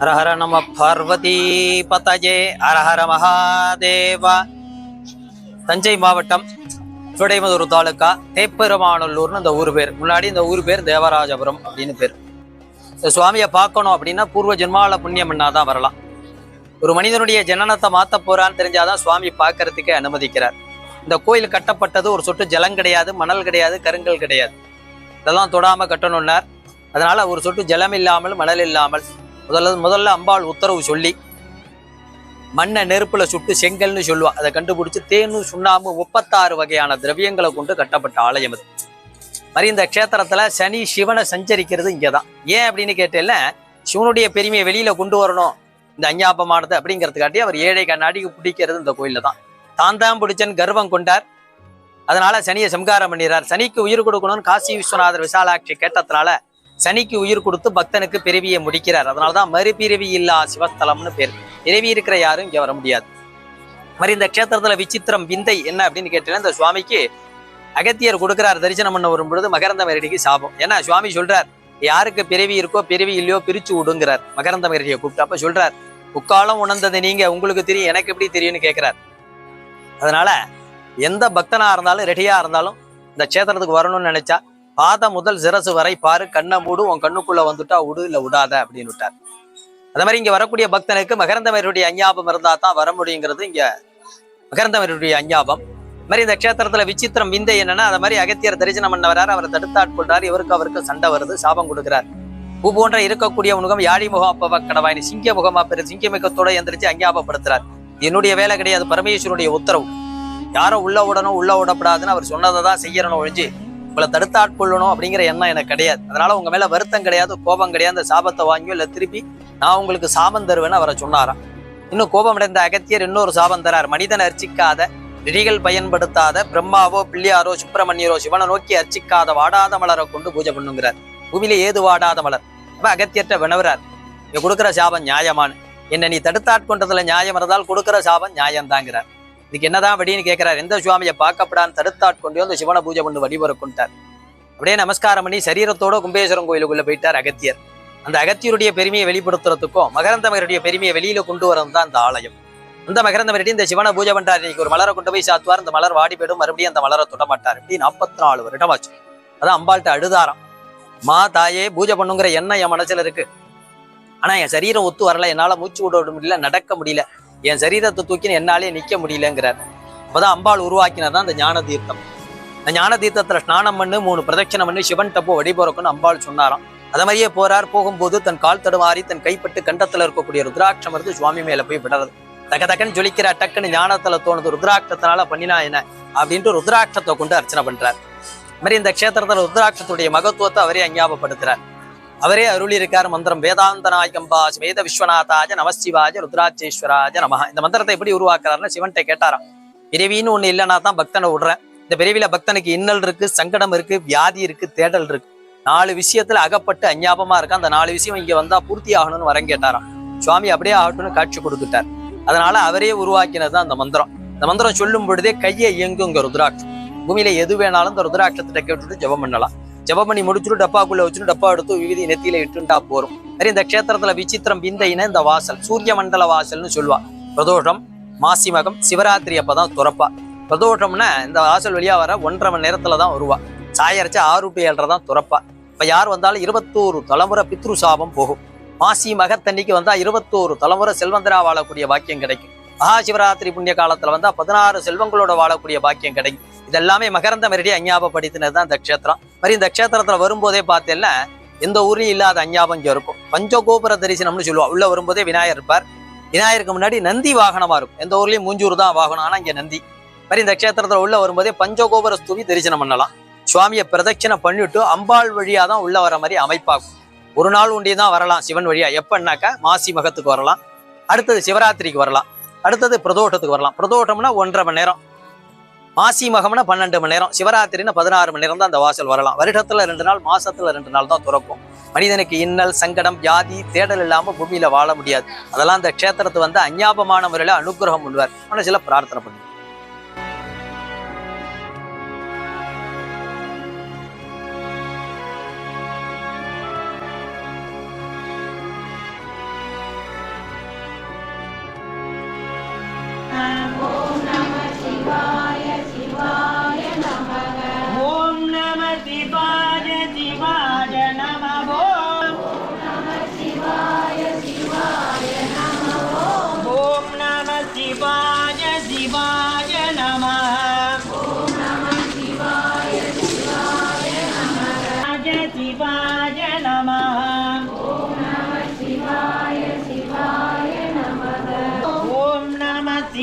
ஹரஹர நம பார்வதி பதஜே ஹரஹர மகாதேவா தஞ்சை மாவட்டம் சுடைமதூர் தாலுக்கா தேப்பெருமானல்லூர்னு இந்த ஊர் பேர். முன்னாடி இந்த ஊர் பேர் தேவராஜபுரம் அப்படின்னு பேர். இந்த சுவாமியை பார்க்கணும் அப்படின்னா பூர்வ ஜென்மால புண்ணியம் தான் வரலாம். ஒரு மனிதனுடைய ஜனனத்தை மாற்ற போறான்னு தெரிஞ்சாதான் சுவாமி பார்க்கறதுக்கே அனுமதிக்கிறார். இந்த கோயில் கட்டப்பட்டது ஒரு சொட்டு ஜலம் கிடையாது மணல் கிடையாது கருங்கல் கிடையாது. இதெல்லாம் தொடாமல் கட்டணும்னார். அதனால ஒரு சொட்டு ஜலம் இல்லாமல் மணல் இல்லாமல் முதல்ல முதல்ல அம்பாள் உத்தரவு சொல்லி மண்ணை நெருப்பில் சுட்டு செங்கல்னு சொல்லுவா. அதை கண்டுபிடிச்சி தேனும் சுண்ணாம்பு முப்பத்தாறு வகையான திரவியங்களை கொண்டு கட்டப்பட்ட ஆலயம் அது. மாதிரி இந்த க்ஷேத்திரத்தில் சனி சிவனை சஞ்சரிக்கிறது இங்கே தான் ஏன் அப்படின்னு கேட்டேன்ல சிவனுடைய பெருமையை வெளியில் கொண்டு வரணும். இந்த அஞ்ஞாபமானது அப்படிங்கிறதுக்காட்டி அவர் ஏழை கண்ணாடிக்கு பிடிக்கிறது இந்த கோயிலில் தான் தான் தான் பிடிச்சன் கர்வம் கொண்டார். அதனால சனியை சம்காரம் பண்ணிடுறார். சனிக்கு உயிர் கொடுக்கணும்னு காசி விஸ்வநாதர் விசாலாட்சி கேட்டதுனால சனிக்கு உயிர் கொடுத்து பக்தனுக்கு பிறவியை முடிக்கிறார். அதனாலதான் மறுபிறவி இல்லா சிவஸ்தலம்னு பேர். பிறவி இருக்கிற யாரும் இங்க வர முடியாது. மாதிரி இந்த க்ஷேத்திரத்துல விசித்திரம் விந்தை என்ன அப்படின்னு கேட்டீங்கன்னா இந்த சுவாமிக்கு அகத்தியர் கொடுக்கிறார் தரிசனம் பண்ண வரும்பொழுது மகரந்த மரடிக்கு சாபம். ஏன்னா சுவாமி சொல்றார் யாருக்கு பிறவி இருக்கோ பிறவி இல்லையோ பிரிச்சு விடுங்கிறார். மகரந்த மரடியை கூப்பிட்டு அப்ப சொல்றார் உக்காலம் உணர்ந்தது நீங்க உங்களுக்கு தெரியும் எனக்கு எப்படி தெரியும்னு கேட்கிறார் அதனால எந்த பக்தனா இருந்தாலும் ரெடியா இருந்தாலும் இந்த க்ஷேத்திரத்துக்கு வரணும்னு நினைச்சா பாதம் முதல் சிரசு வரை பாரு கண்ணை மூடு உன் கண்ணுக்குள்ள வந்துட்டா விடு இல்ல விடாத அப்படின்னு விட்டார். அதே மாதிரி இங்க வரக்கூடிய பக்தனுக்கு மகரந்தமருடைய அஞ்ஞாபம் இருந்தா தான் வர முடியுங்கிறது இங்க மகரந்தமருடைய அஞ்ஞாபம். மாதிரி இந்த க்ஷேத்திரத்துல விசித்திரம் விந்தை என்னன்னா அதை மாதிரி அகத்தியர் தரிசனம் பண்ண வரார் அவரை தடுத்தாட்கொள்றாரு இவருக்கு அவருக்கு சண்டை வருது சாபம் கொடுக்குறார். பூ போன்ற இருக்கக்கூடிய முகம் யாழி முகம் அப்பவ கடவாயினி சிங்க முகமா பெரு சிங்கமிக்கத்தோட எந்திரிச்சு அஞ்ஞாபப்படுத்துறார். என்னுடைய வேலை கிடையாது பரமேஸ்வரனுடைய உத்தரவு. யாரோ உள்ள விடணும் உள்ள விடப்படாதுன்னு அவர் சொன்னதை தான் செய்யறணும் ஒழிஞ்சு உங்களை தடுத்தாட்கொள்ளணும் அப்படிங்கிற எண்ணம் எனக்கு கிடையாது. அதனால உங்க மேல வருத்தம் கிடையாது கோபம் கிடையாது அந்த சாபத்தை வாங்கியோ இல்லை திருப்பி நான் உங்களுக்கு சாபம் தருவேன்னு அவரை சொன்னாராம். இன்னும் கோபம் அடைந்த அகத்தியர் இன்னொரு சாபம் தரார். மனிதன் அர்ச்சிக்காத விதிகள் பயன்படுத்தாத பிரம்மாவோ பிள்ளையாரோ சுப்பிரமணியரோ சிவனை நோக்கி அர்ச்சிக்காத வாடாத மலரை கொண்டு பூஜை பண்ணுங்கிறார். பூமியில ஏது வாடாத மலர்? அப்ப அகத்தியற்ற வினவுறார். இங்க கொடுக்குற சாபம் நியாயமானு என்னை நீ தடுத்தாட்கொண்டதுல நியாயம் இருந்தால் கொடுக்குற சாபம் நியாயம் தாங்கிறார் இதுக்கு என்னதான் வடின்னு கேட்கிறார் எந்த சுவாமியை பார்க்கப்படான்னு தடுத்தாட்கொண்டு வந்து சிவனை பூஜை பண்ணி வழிபற கொண்டார் அப்படியே நமஸ்காரம் பண்ணி சரீரத்தோட கும்பேஸ்வரம் கோயிலுக்குள்ள போயிட்டார் அகத்தியர். அந்த அகத்தியருடைய பெருமையை வெளிப்படுத்துறதுக்கும் மகரந்தமருடைய பெருமையை வெளியில கொண்டு வரது தான் ஆலயம். அந்த மகரந்தமரடி இந்த சிவனை பூஜை பண்றாரு. இன்னைக்கு ஒரு மலரை கொண்டு போய் சாத்துவார். அந்த மலர் வாடி போயிடும். மறுபடியும் அந்த மலரை தொடமாட்டார் இப்படி நாற்பத்தி நாலு வருடமாச்சு அதான் அம்பாள்கிட்ட அழுதாராம். மா தாயே பூஜை பண்ணுங்கிற எண்ணம் என் மனசுல இருக்கு. ஆனா என் சரீரம் ஒத்து வரல. என்னால மூச்சு விட முடியல நடக்க முடியல. என் சரீரத்தை தூக்கின்னு என்னாலே நிற்க முடியலங்கிறார். அப்போதான் அம்பாள் உருவாக்கினதான் அந்த ஞான தீர்த்தம் அந்த ஞான தீர்த்தத்தில் ஸ்நானம் பண்ணு மூணு பிரதட்சணம் பண்ணி சிவன் டப்போ வழிபோறக்குன்னு அம்பாள் சொன்னாராம். அதை மாதிரியே போறார். போகும்போது தன் கால் தடுமாறி தன் கைப்பட்டு கண்டத்தில் இருக்கக்கூடிய ருத்ராட்சம் இருந்து சுவாமி மேல போய் விடுறது. தக்க தக்கன்னு ஜொலிக்கிற டக்குன்னு ஞானத்துல தோணுது ருத்ராட்சத்தினால பண்ணினா என்ன அப்படின்ட்டு ருத்ராட்சத்தை கொண்டு அர்ச்சனை பண்றார். மாதிரி இந்த க்ஷேத்திரத்தில் ருத்ராட்சத்துடைய மகத்துவத்தை அவரே அஞ்ஞாபப்படுத்துறார் அவரே அருளி இருக்கார் மந்திரம். வேதாந்த நாயகம்பா வேத விஸ்வநாதாஜ நமசிவாஜ ருத்ராட்சேஸ்வராஜ நமஹ. இந்த மந்திரத்தை எப்படி உருவாக்குறாருன்னு சிவன்கிட்ட கேட்டாராம். பிறவின்னு ஒண்ணு இல்லைன்னா தான் பக்தனை விடுறேன். இந்த பிறவியில பக்தனுக்கு இன்னல் இருக்கு சங்கடம் இருக்கு வியாதி இருக்கு தேடல் இருக்கு. நாலு விஷயத்துல அகப்பட்டு அஞ்ஞாபமா இருக்கு அந்த நாலு விஷயம் இங்க வந்தா பூர்த்தி ஆகணும்னு வரம் கேட்டாராம். சுவாமி அப்படியே ஆகட்டும்னு காட்சி கொடுத்துட்டார். அதனால அவரே உருவாக்கினது தான் அந்த மந்திரம். இந்த மந்திரம் சொல்லும் பொழுதே கையை இயங்குங்க ருத்ராட்சம். பூமியில எது வேணாலும் இந்த ருத்ராட்சத்திட்ட கேட்டுட்டு ஜபம் பண்ணலாம். ஜபம் பண்ணி முடிச்சுட்டு டப்பாக்குள்ள வச்சுட்டு டப்பா எடுத்து விவிதி நெத்தியில இட்டுண்டா போறோம். சரி இந்த க்ஷேத்திரத்தில் விசித்திரம் பிந்தையின இந்த வாசல் சூரிய மண்டல வாசல்னு சொல்லுவா. பிரதோஷம் மாசிமகம் சிவராத்திரி அப்பதான் துறப்பா. பிரதோஷம்னா இந்த வாசல் வழியா வர ஒன்றரை மணி நேரத்துல தான் வருவா. சாயரிச்சு ஆறு டு ஏழரை தான் துறப்பா. இப்ப யார் வந்தாலும் இருபத்தோரு தலைமுறை பித்ரு சாபம் போகும். மாசி மகத்தன்னைக்கு வந்தா இருபத்தோரு தலைமுறை செல்வந்தரா வாழக்கூடிய பாக்கியம் கிடைக்கும். மகா சிவராத்திரி புண்ணிய காலத்துல வந்தா பதினாறு செல்வங்களோட வாழக்கூடிய பாக்கியம் கிடைக்கும். இதெல்லாமே மகரந்த மரடி அஞ்ஞாபப்படுத்தினது தான் இந்த க்ஷேத்திரம். மாதிரி இந்த க்ஷேத்திரத்தில் வரும்போதே பார்த்தேன்னா எந்த ஊர்லயும் இல்லாத அஞ்ஞாபம் இங்க இருக்கும். பஞ்சகோபுர தரிசனம்னு சொல்லுவா உள்ள வரும்போதே விநாயகர் இருப்பார். விநாயகருக்கு முன்னாடி நந்தி வாகனமா இருக்கும். எந்த ஊர்லயும் மூஞ்சூர் தான் வாகனம் ஆனா இங்க நந்தி. மாதிரி இந்த க்ஷேத்திரத்தில் உள்ள வரும்போதே பஞ்சகோபுர ஸ்தூபி தரிசனம் பண்ணலாம். சுவாமியை பிரதட்சணை பண்ணிட்டு அம்பாள் வழியாக தான் உள்ள வர மாதிரி அமைப்பாகும். ஒரு நாள் உண்டி தான் வரலாம் சிவன் வழியா. எப்போன்னாக்கா மாசி மகத்துக்கு வரலாம். அடுத்தது சிவராத்திரிக்கு வரலாம். அடுத்தது பிரதோஷத்துக்கு வரலாம். பிரதோஷம்னா ஒன்றரை மணி நேரம். மாசி மகம்னா பன்னெண்டு மணி நேரம் சிவராத்திரின்னா பதினாறு மணி நேரம் தான் அந்த வாசல் வரலாம். வருடத்துல ரெண்டு நாள் மாசத்துல ரெண்டு நாள் தான் துறக்கும். மனிதனுக்கு இன்னல் சங்கடம் வியாதி தேடல் இல்லாம பூமியில வாழ முடியாது. அதெல்லாம் அந்த க்ஷேத்திரத்தை வந்து அஞ்ஞாபமான முறையில அனுகிரகம் பண்ணுவார் மனசுல பிரார்த்தனை பண்ணுவார்.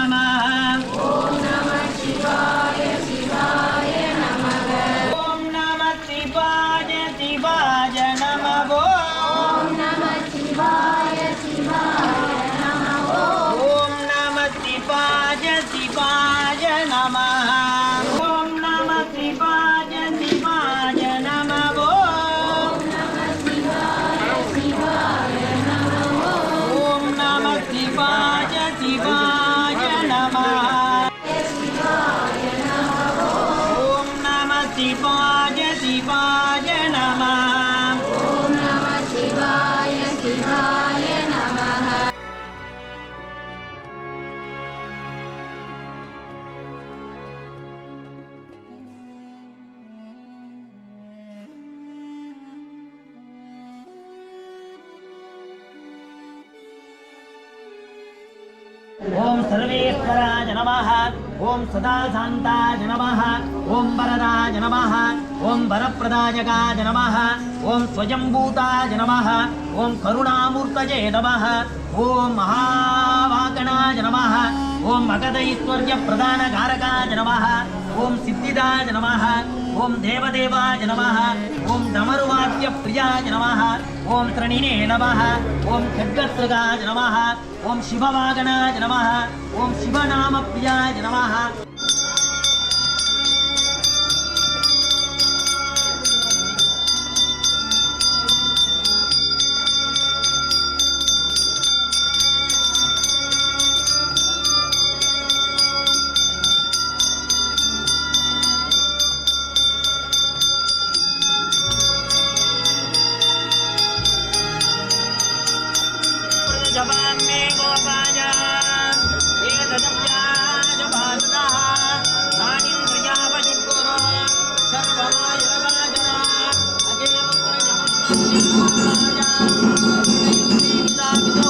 Alabama. ఓం సర్వేశ్వరాయ నమ ఓం సదా శాంతాయ నమ ఓం వరదాయ నమ ఓం వరప్రదాయకాయ నమ ఓం స్వయంభూతాయ నమ ఓం కరుణామూర్తయే నమ ఓం మహావాకణాయ నమ ఓం మగధైశ్వర్య ప్రధానకారకాయ నమ ఓం సిద్ధిదాయ నమ ఓం దేవదేవాయ నమ ఓం డమరువాద్య ప్రియాయ నమ ఓం త్రణినే నమ ఓం ఖడ్గత్రగాయ నమ ఓం శివవాగనాయ నమ ఓం శివనామ ప్రియాయ నమ मे गोपाय वेदव्याय भानुनः तानिन्द्रियावजिगुरो सर्वमाय राजना अजयमुक्रयमुक्रयाय श्रीपितापितो